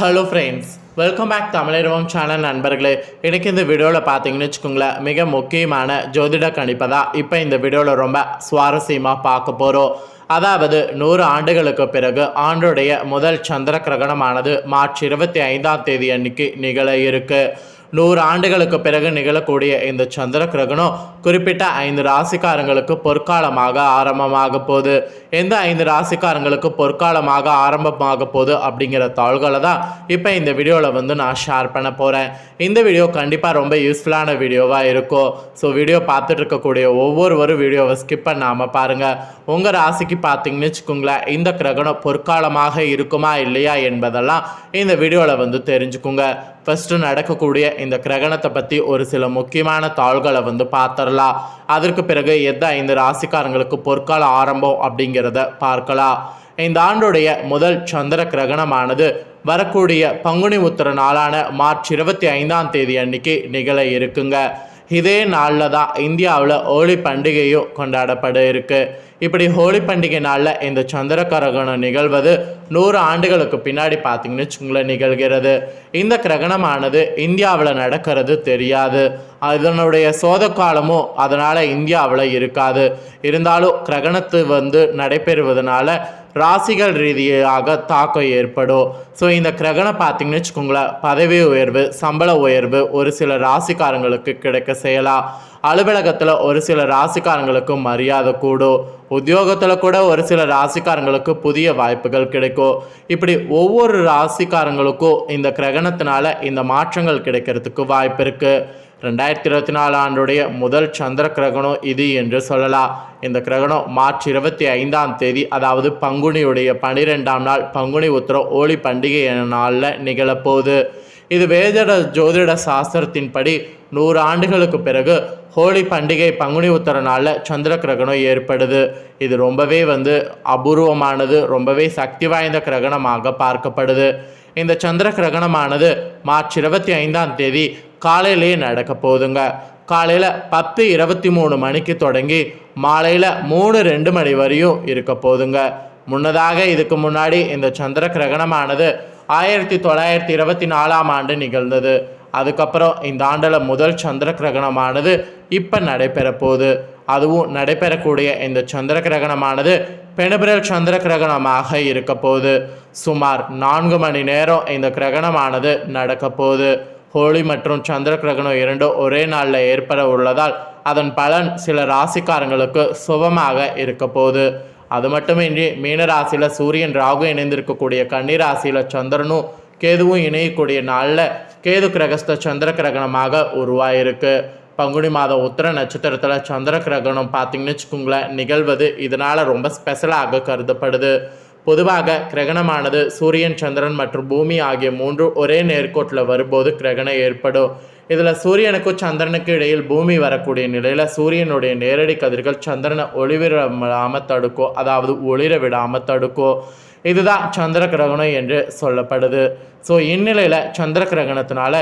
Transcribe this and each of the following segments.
Hello friends welcome back தமிழர்வம் channel நண்பர்களே. எனக்கு இந்த வீடியோவில் பார்த்தீங்கன்னு வச்சுக்கோங்களேன் மிக முக்கியமான ஜோதிட கணிப்பை தான் இப்போ இந்த வீடியோவில் ரொம்ப சுவாரஸ்யமாக பார்க்க போகிறோம் அதாவது நூறு ஆண்டுகளுக்கு பிறகு ஆண்டுடைய முதல் சந்திர கிரகணமானது மார்ச் இருபத்தி ஐந்தாம் தேதி அன்னைக்கு நிகழ இருக்கு. நூறு ஆண்டுகளுக்கு பிறகு நிகழக்கூடிய இந்த சந்திர கிரகணம் குறிப்பிட்ட ஐந்து ராசிக்காரங்களுக்கு பொற்காலமாக ஆரம்பமாக போகுது. எந்த ஐந்து ராசிக்காரங்களுக்கு பொற்காலமாக ஆரம்பமாக போகுது அப்படிங்கிற தாள்களை தான் இப்போ இந்த வீடியோவில் வந்து நான் ஷேர் பண்ண போகிறேன் இந்த வீடியோ கண்டிப்பாக ரொம்ப யூஸ்ஃபுல்லான வீடியோவாக இருக்கும். ஸோ வீடியோ பார்த்துட்டு இருக்கக்கூடிய ஒவ்வொருவரும் வீடியோவை ஸ்கிப் பண்ணாமல் பாருங்கள் உங்கள் ராசிக்கு பார்த்தீங்கன்னு வச்சுக்கோங்களேன் இந்த கிரகணம் பொற்காலமாக இருக்குமா இல்லையா என்பதெல்லாம் இந்த வீடியோவில் வந்து தெரிஞ்சுக்குங்க. ஃபஸ்ட்டு நடக்கக்கூடிய இந்த கிரகணத்தை பற்றி ஒரு சில முக்கியமான தாள்களை வந்து பார்த்துடலாம் அதற்கு பிறகு எந்த ஐந்து ராசிக்காரங்களுக்கு பொற்கால ஆரம்பம் அப்படிங்கிறத பார்க்கலாம். இந்த ஆண்டுடைய முதல் சந்திர கிரகணமானது வரக்கூடிய பங்குனி உத்திர நாளான மார்ச் இருபத்தி ஐந்தாம் தேதி அன்னைக்கு நிகழ இருக்குங்க. இதே நாளில் தான் இந்தியாவில் ஹோலி பண்டிகையும் கொண்டாடப்பட இருக்கு இப்படி ஹோலி பண்டிகை நாளில் இந்த சந்திர கிரகணம் நிகழ்வது நூறு ஆண்டுகளுக்கு பின்னாடி பார்த்தீங்கன்னு வச்சுங்களேன் நிகழ்கிறது. இந்த கிரகணமானது இந்தியாவில் நடக்கிறது தெரியாது. அதனுடைய சோத காலமும் அதனால் இந்தியாவில் இருக்காது. இருந்தாலும் கிரகணத்து வந்து நடைபெறுவதனால ராசிகள் ரீதியாக தாக்கம் ஏற்படும். ஸோ இந்த கிரகணம் பார்த்தீங்கன்னு வச்சுக்கோங்களேன் பதவி உயர்வு சம்பள உயர்வு ஒரு சில ராசிக்காரங்களுக்கு கிடைக்க செய்யலாம். அலுவலகத்தில் ஒரு சில ராசிக்காரங்களுக்கு மரியாதை கூடும். உத்தியோகத்தில் கூட ஒரு சில ராசிக்காரங்களுக்கு புதிய வாய்ப்புகள் கிடைக்கும். இப்படி ஒவ்வொரு ராசிக்காரங்களுக்கும் இந்த கிரகணத்தினால இந்த மாற்றங்கள் கிடைக்கிறதுக்கு வாய்ப்பு இருக்குது ரெண்டாயிரத்தி இருபத்தி நாலு ஆண்டுடைய முதல் சந்திர கிரகணம் இது என்று சொல்லலாம் இந்த கிரகணம் மார்ச் இருபத்தி ஐந்தாம் தேதி அதாவது பங்குனியுடைய பனிரெண்டாம் நாள் பங்குனி உத்தரம் ஓலி பண்டிகை நாளில் நிகழப்போகுது. இது வேத ஜோதிட சாஸ்திரத்தின்படி நூறு ஆண்டுகளுக்கு பிறகு ஹோலி பண்டிகை பங்குனி உத்தர நாளில் சந்திர கிரகணம் ஏற்படுது. இது ரொம்பவே வந்து அபூர்வமானது ரொம்பவே சக்தி வாய்ந்த கிரகணமாக பார்க்கப்படுது. இந்த சந்திர கிரகணமானது மார்ச் இருபத்தி ஐந்தாம் தேதி காலையிலேயே நடக்க போகுதுங்க காலையில் பத்து இருபத்தி மூணு மணிக்கு தொடங்கி மாலையில் மூணு ரெண்டு மணி வரையும் இருக்க போதுங்க. முன்னதாக இதுக்கு முன்னாடி இந்த சந்திர கிரகணமானது ஆயிரத்தி தொள்ளாயிரத்தி இருபத்தி நாலாம் ஆண்டு நிகழ்ந்தது. அதுக்கப்புறம் இந்த ஆண்டில் முதல் சந்திர கிரகணமானது இப்போ நடைபெற போகுது. அதுவும் நடைபெறக்கூடிய இந்த சந்திர கிரகணமானது பெனுபிரல் சந்திர கிரகணமாக இருக்க போகுது. சுமார் நான்கு மணி நேரம் இந்த கிரகணமானது நடக்க போகுது. ஹோலி மற்றும் சந்திர கிரகணம் இரண்டும் ஒரே நாளில் ஏற்பட உள்ளதால் அதன் பலன் சில ராசிக்காரங்களுக்கு சுபமாக இருக்க போகுது. அது மட்டுமின்றி மீனராசியில் சூரியன் ராகு இணைந்திருக்கக்கூடிய கன்னிராசியில் சந்திரனும் கேதுவும் இணையக்கூடிய நாளில் கேது கிரகஸ்த சந்திர கிரகணமாக உருவாயிருக்கு. பங்குனி மாதம் உத்திர நட்சத்திரத்தில் சந்திர கிரகணம் பார்த்தீங்கன்னு வச்சுக்கோங்களேன் நிகழ்வது இதனால் ரொம்ப ஸ்பெஷலாக கருதப்படுது. பொதுவாக கிரகணமானது சூரியன் சந்திரன் மற்றும் பூமி ஆகிய மூன்று ஒரே நேர்கோட்டில் வரும்போது கிரகணம் ஏற்படும். இதில் சூரியனுக்கும் சந்திரனுக்கு இடையில் பூமி வரக்கூடிய நிலையில் சூரியனுடைய நேரடி கதிர்கள் சந்திரனை ஒளிவிட விடாமல் தடுக்கும் அதாவது ஒளிர விடாமல் தடுக்கும் இதுதான் சந்திர கிரகணம் என்று சொல்லப்படுது. ஸோ இந்நிலையில் சந்திர கிரகணத்தினால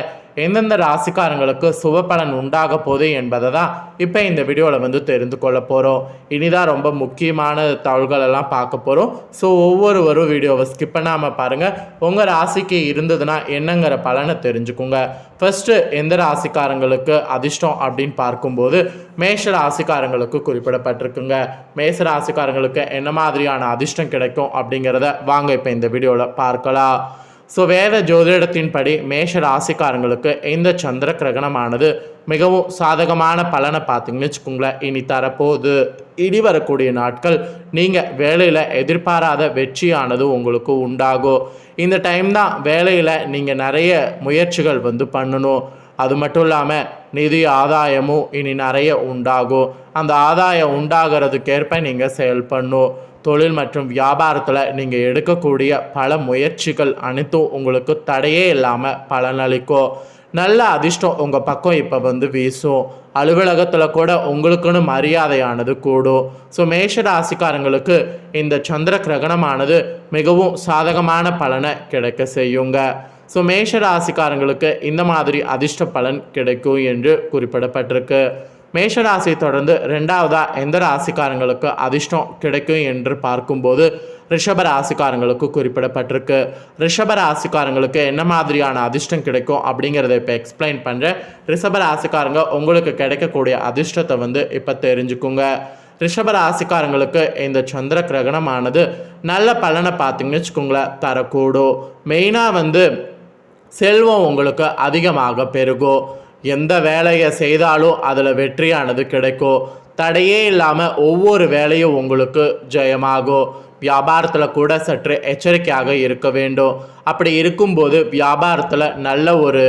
எந்தெந்த ராசிக்காரங்களுக்கு சுப பலன் உண்டாக போகுது என்பதை தான் இப்போ இந்த வீடியோவில் வந்து தெரிந்து கொள்ள போகிறோம் இனிதான் ரொம்ப முக்கியமான தகவல்கள் எல்லாம் பார்க்க போகிறோம் ஸோ ஒவ்வொருவரும் வீடியோவை ஸ்கிப் பண்ணாமல் பாருங்கள் உங்கள் ராசிக்கு இருந்ததுன்னா என்னங்கிற பலனை தெரிஞ்சுக்குங்க. ஃபஸ்ட்டு எந்த ராசிக்காரங்களுக்கு அதிர்ஷ்டம் அப்படின்னு பார்க்கும்போது மேஷ ராசிக்காரங்களுக்கு குறிப்பிடப்பட்டிருக்குங்க. மேஷ ராசிக்காரங்களுக்கு என்ன மாதிரியான அதிர்ஷ்டம் கிடைக்கும் அப்படிங்கிறத வாங்க இப்போ இந்த வீடியோவில் பார்க்கலாம். ஸோ வேத ஜோதிடத்தின்படி மேஷ ராசிக்காரங்களுக்கு இந்த சந்திர கிரகணமானது மிகவும் சாதகமான பலனை பார்த்தீங்கன்னு வச்சுக்கோங்களேன். இனி தரப்போகுது இனி வரக்கூடிய நாட்கள் நீங்கள் வேலையில் எதிர்பாராத வெற்றியானது உங்களுக்கு உண்டாகும் இந்த டைம் தான் வேலையில் நீங்கள் நிறைய முயற்சிகள் வந்து பண்ணணும். அது மட்டும் இல்லாமல் நிதி ஆதாயமும் இனி நிறைய உண்டாகும் அந்த ஆதாயம் உண்டாகிறதுக்கேற்ப நீங்கள் செயல்படணும். தொழில் மற்றும் வியாபாரத்தில் நீங்கள் எடுக்கக்கூடிய பல முயற்சிகள் அனைத்தும் உங்களுக்கு தடையே இல்லாமல் பலனளிக்கும். நல்ல அதிர்ஷ்டம் உங்கள் பக்கம் இப்போ வந்து வீசும். அலுவலகத்தில் கூட உங்களுக்குன்னு மரியாதையானது கூடும். ஸோ மேஷ ராசிக்காரங்களுக்கு இந்த சந்திர கிரகணமானது மிகவும் சாதகமான பலனை கிடைக்க செய்யுங்க. ஸோ மேஷ ராசிக்காரங்களுக்கு இந்த மாதிரி அதிர்ஷ்ட பலன் கிடைக்கும் என்று குறிப்பிடப்பட்டிருக்கு. மேஷராசியை தொடர்ந்து ரெண்டாவதாக எந்த ராசிக்காரங்களுக்கு அதிர்ஷ்டம் கிடைக்கும் என்று பார்க்கும்போது ரிஷப ராசிக்காரங்களுக்கு குறிப்பிடப்பட்டிருக்கு. ரிஷப ராசிக்காரங்களுக்கு என்ன மாதிரியான அதிர்ஷ்டம் கிடைக்கும் அப்படிங்கிறத இப்போ எக்ஸ்பிளைன் பண்ணுறேன் ரிஷப ராசிக்காரங்க உங்களுக்கு கிடைக்கக்கூடிய அதிர்ஷ்டத்தை வந்து இப்போ தெரிஞ்சுக்குங்க. ரிஷப ராசிக்காரங்களுக்கு இந்த சந்திர கிரகணமானது நல்ல பலனை பார்த்தீங்கன்னு வச்சுக்கோங்களேன் தரக்கூடும். மெயினாக வந்து செல்வம் உங்களுக்கு அதிகமாக பெருகும். எந்த வேலையை செய்தாலும் அதில் வெற்றியானது கிடைக்கும். தடையே இல்லாமல் ஒவ்வொரு வேலையும் உங்களுக்கு ஜெயமாகும். வியாபாரத்தில் கூட சற்று எச்சரிக்கையாக இருக்க வேண்டும். அப்படி இருக்கும்போது வியாபாரத்தில் நல்ல ஒரு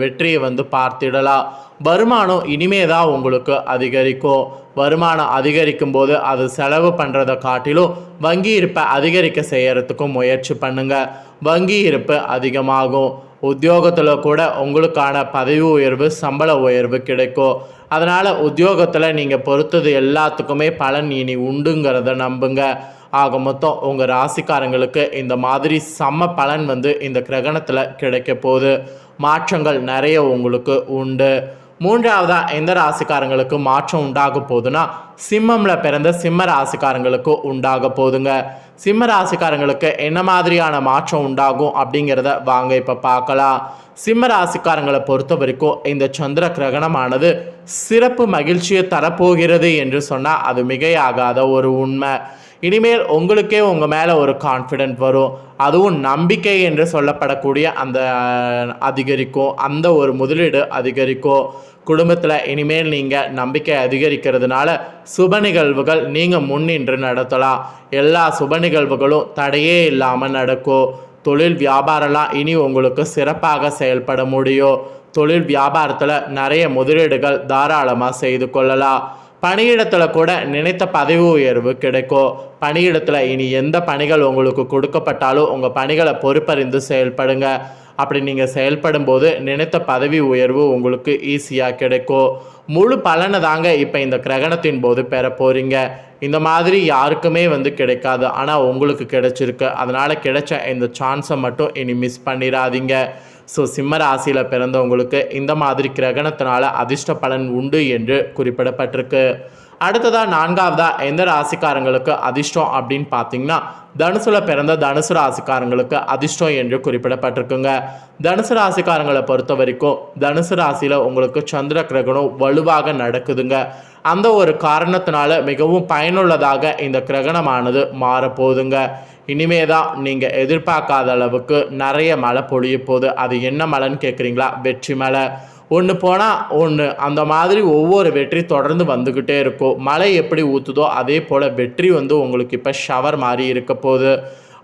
வெற்றியை வந்து பார்த்திடலாம். வருமானம் இனிமே தான் உங்களுக்கு அதிகரிக்கும். வருமானம் அதிகரிக்கும் போது அது செலவு பண்ணுறதை காட்டிலும் வங்கி இருப்பை அதிகரிக்க செய்யறதுக்கும் முயற்சி பண்ணுங்கள் வங்கி இருப்பு அதிகமாகும். உத்தியோகத்தில் கூட உங்களுக்கான பதவி உயர்வு சம்பள உயர்வு கிடைக்கும். அதனால் உத்தியோகத்தில் நீங்கள் பொறுத்தது எல்லாத்துக்குமே பலன் இனி உண்டுங்கிறத நம்புங்க. ஆக மொத்தம் உங்கள் ராசிக்காரங்களுக்கு இந்த மாதிரி செம்ம பலன் வந்து இந்த கிரகணத்தில் கிடைக்க போகுது. மாற்றங்கள் நிறைய உங்களுக்கு உண்டு. மூன்றாவதா எந்த ராசிக்காரங்களுக்கு மாற்றம் உண்டாக போகுதுன்னா சிம்மம்ல பிறந்த சிம்ம ராசிக்காரங்களுக்கு உண்டாக போதுங்க சிம்ம ராசிக்காரங்களுக்கு என்ன மாதிரியான மாற்றம் உண்டாகும் அப்படிங்கிறத வாங்க இப்போ பார்க்கலாம். சிம்ம ராசிக்காரங்களை பொறுத்த வரைக்கும் இந்த சந்திர கிரகணமானது சிறப்பு மகிழ்ச்சியை தரப்போகிறது என்று சொன்னால் அது மிகையாகாத ஒரு உண்மை. இனிமேல் உங்களுக்கே உங்கள் மேலே ஒரு கான்ஃபிடென்ட் வரும். அதுவும் நம்பிக்கை என்று சொல்லப்படக்கூடிய அந்த அதிகரிக்கும் அந்த ஒரு முதலீடு அதிகரிக்கும் குடும்பத்தில் இனிமேல் நீங்கள் நம்பிக்கை அதிகரிக்கிறதுனால சுப நிகழ்வுகள் நீங்கள் முன்னின்று நடத்தலாம். எல்லா சுப நிகழ்வுகளும் தடையே இல்லாமல் நடக்கும் தொழில் வியாபாரம்லாம் இனி உங்களுக்கு சிறப்பாக செயல்பட முடியும் தொழில் வியாபாரத்தில் நிறைய முதலீடுகள் தாராளமாக செய்து கொள்ளலாம். பணியிடத்தில் கூட நினைத்த பதவி உயர்வு கிடைக்கும். பணியிடத்தில் இனி எந்த பணிகள் உங்களுக்கு கொடுக்கப்பட்டாலும் உங்கள் பணிகளை பொறுப்பறிந்து செயல்படுங்க. அப்படி நீங்கள் செயல்படும் போது நினைத்த பதவி உயர்வு உங்களுக்கு ஈஸியாக கிடைக்கும். முழு பலனை தாங்க இப்போ இந்த கிரகணத்தின் போது பெற போகிறீங்க இந்த மாதிரி யாருக்குமே வந்து கிடைக்காது. ஆனால் உங்களுக்கு கிடைச்சிருக்கு. அதனால் கிடைச்ச இந்த சான்ஸை மட்டும் இனி மிஸ் பண்ணிடாதீங்க. ஸோ சிம்ம ராசியில் பிறந்தவங்களுக்கு இந்த மாதிரி கிரகணத்தினால அதிர்ஷ்ட பலன் உண்டு என்று குறிப்பிடப்பட்டிருக்கு. அடுத்ததாக நான்காவதா எந்த ராசிக்காரங்களுக்கு அதிர்ஷ்டம் அப்படின்னு பார்த்தீங்கன்னா தனுசுல பிறந்த தனுசு ராசிக்காரங்களுக்கு அதிர்ஷ்டம் என்று குறிப்பிடப்பட்டிருக்குங்க. தனுசு ராசிக்காரங்களை பொறுத்த வரைக்கும் தனுசு ராசியில் உங்களுக்கு சந்திர கிரகணம் வலுவாக நடக்குதுங்க. அந்த ஒரு காரணத்தினால மிகவும் பயனுள்ளதாக இந்த கிரகணமானது மாறப்போகுதுங்க. இனிமே தான் நீங்கள் எதிர்பார்க்காத அளவுக்கு நிறைய மழை பொழிய போகுது. அது என்ன மழைன்னு கேட்குறீங்களா வெற்றி மழை. ஒன்று போனால் ஒன்று அந்த மாதிரி ஒவ்வொரு வெற்றி தொடர்ந்து வந்துக்கிட்டே இருக்கும். மழை எப்படி ஊற்றுதோ அதே போல் வெற்றி வந்து உங்களுக்கு இப்போ ஷவர் மாதிரி இருக்க போகுது.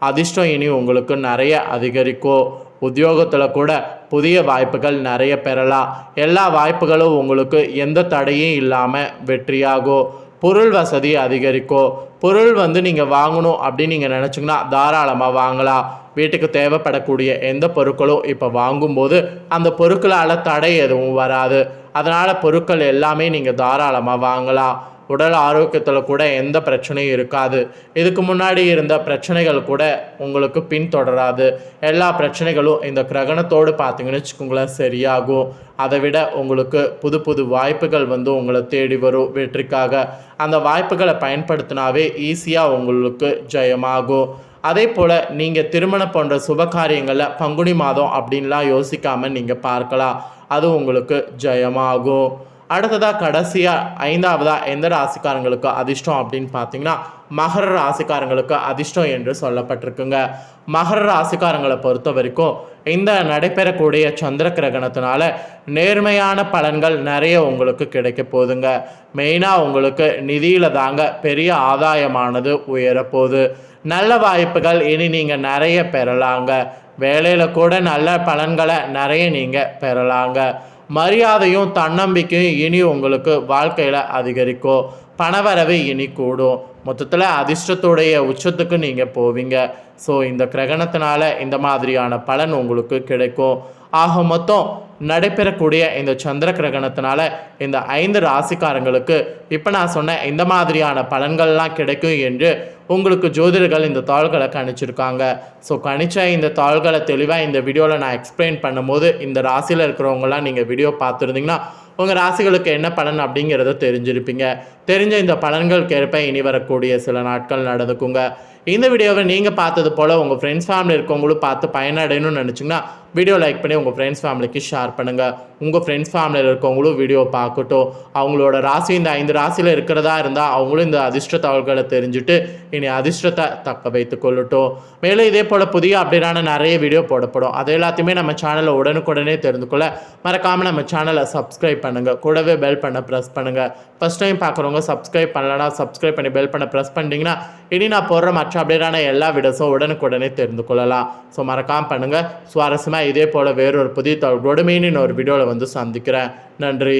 அதிர்ஷ்டம் இனி உங்களுக்கு நிறைய அதிகரிக்கும். உத்தியோகத்தில் கூட புதிய வாய்ப்புகள் நிறைய பெறலாம். எல்லா வாய்ப்புகளும் உங்களுக்கு எந்த தடையும் இல்லாமல் வெற்றியாகும். பொருள் வசதி அதிகரிக்கும் பொருள் வந்து நீங்கள் வாங்கணும் அப்படின்னு நீங்கள் நினச்சிங்கன்னா தாராளமாக வாங்கலாம். வீட்டுக்கு தேவைப்படக்கூடிய எந்த பொருட்களும் இப்போ வாங்கும்போது அந்த பொருட்களால் தடை எதுவும் வராது. அதனால் பொருட்கள் எல்லாமே நீங்கள் தாராளமாக வாங்கலாம். உடல் ஆரோக்கியத்தில் கூட எந்த பிரச்சனையும் இருக்காது. இதுக்கு முன்னாடி இருந்த பிரச்சனைகள் கூட உங்களுக்கு பின்தொடராது. எல்லா பிரச்சனைகளும் இந்த கிரகணத்தோடு பார்த்தீங்கன்னு வச்சுக்கோங்களேன் சரியாகும். அதை விட உங்களுக்கு புது புது வாய்ப்புகள் வந்து உங்களை தேடி வரும் வெற்றிக்காக. அந்த வாய்ப்புகளை பயன்படுத்தினாவே ஈஸியாக உங்களுக்கு ஜெயமாகும். அதே போல் நீங்கள் திருமணம் போன்ற சுப காரியங்களில் பங்குனி மாதம் அப்படின்லாம் யோசிக்காமல் நீங்கள் பார்க்கலாம். அது உங்களுக்கு ஜெயமாகும். அடுத்ததாக கடைசியாக ஐந்தாவதாக எந்த ராசிக்காரங்களுக்கு அதிர்ஷ்டம் அப்படின்னு பார்த்தீங்கன்னா மகர ராசிக்காரங்களுக்கு அதிர்ஷ்டம் என்று சொல்லப்பட்டிருக்குங்க. மகர ராசிக்காரங்களை பொறுத்த வரைக்கும் இந்த நடைபெறக்கூடிய சந்திர கிரகணத்தினால நேர்மையான பலன்கள் நிறைய உங்களுக்கு கிடைக்க போகுதுங்க. மெயினாக உங்களுக்கு நிதியில் தாங்க பெரிய ஆதாயமானது உயரப்போகுது. நல்ல வாய்ப்புகள் இனி நீங்கள் நிறைய பெறலாங்க. வேலையில் கூட நல்ல பலன்களை நிறைய நீங்கள் பெறலாங்க. மரியாதையும் தன்னம்பிக்கையும் இனி உங்களுக்கு வாழ்க்கையில் அதிகரிக்கும் பணவரவு இனி கூடும். மொத்தத்தில் அதிர்ஷ்டத்துடைய உச்சத்துக்கு நீங்கள் போவீங்க. ஸோ இந்த கிரகணத்தினால இந்த மாதிரியான பலன் உங்களுக்கு கிடைக்கும். ஆக மொத்தம் நடைபெறக்கூடிய இந்த சந்திர கிரகணத்தினால இந்த ஐந்து ராசிக்காரங்களுக்கு இப்போ நான் சொன்ன இந்த மாதிரியான பலன்கள்லாம் கிடைக்கும் என்று உங்களுக்கு ஜோதிடர்கள் இந்த தாள்களை கணிச்சிருக்காங்க. ஸோ கணிச்ச இந்த தாள்களை தெளிவாக இந்த வீடியோவில் நான் எக்ஸ்பிளைன் பண்ணும்போது இந்த ராசியில் இருக்கிறவங்களாம் நீங்கள் வீடியோ பார்த்துருந்தீங்கன்னா உங்கள் ராசிகளுக்கு என்ன பலன் அப்படிங்கிறத தெரிஞ்சிருப்பீங்க. தெரிஞ்ச இந்த பலன்களுக்கு ஏற்ப இனி வரக்கூடிய சில நாட்கள் நடந்துக்குங்க. இந்த வீடியோவை நீங்கள் பார்த்தது போல் உங்கள் ஃப்ரெண்ட்ஸ் ஃபேமிலி இருக்கவங்களும் பார்த்து பயனடையணும்னு நினச்சிங்கன்னா வீடியோ லைக் பண்ணி உங்கள் ஃப்ரெண்ட்ஸ் ஃபேமிலிக்கு ஷேர் பண்ணுங்கள் உங்கள் ஃப்ரெண்ட்ஸ் ஃபேமிலியில் இருக்கவங்களும் வீடியோ பார்க்கட்டும். அவங்களோட ராசி இந்த ஐந்து ராசியில் இருக்கிறதா இருந்தால் அவங்களும் இந்த அதிர்ஷ்ட தகவல்களை தெரிஞ்சுட்டு இனி அதிர்ஷ்டத்தை தக்க வைத்து கொள்ளட்டும். மேலும் இதே போல் புதிய அப்டேட்டான நிறைய வீடியோ போடப்படும். அது எல்லாத்தையுமே நம்ம சேனலை உடனுக்குடனே தெரிந்து கொள்ள மறக்காமல் நம்ம சேனலை சப்ஸ்கிரைப் பண்ணுங்கள் கூடவே பெல் பண்ண ப்ரெஸ் பண்ணுங்கள் ஃபஸ்ட் டைம் பார்க்குறவங்க சப்ஸ்கிரைப் பண்ணலனா சப்ஸ்கிரைப் பண்ணி பெல் பண்ண ப்ரெஸ் பண்ணிட்டீங்கன்னா இனி நான் போடுற மற்ற அப்டேட்டான எல்லா வீடியோஸும் உடனுக்குடனே தெரிந்து கொள்ளலாம். ஸோ மறக்காமல் பண்ணுங்கள் சுவாரஸ்யமாக இதே போல் வேறொரு புதிய தகவலோடு மீன் ஒரு வீடியோவில் வந்து சந்திக்கிறேன். நன்றி.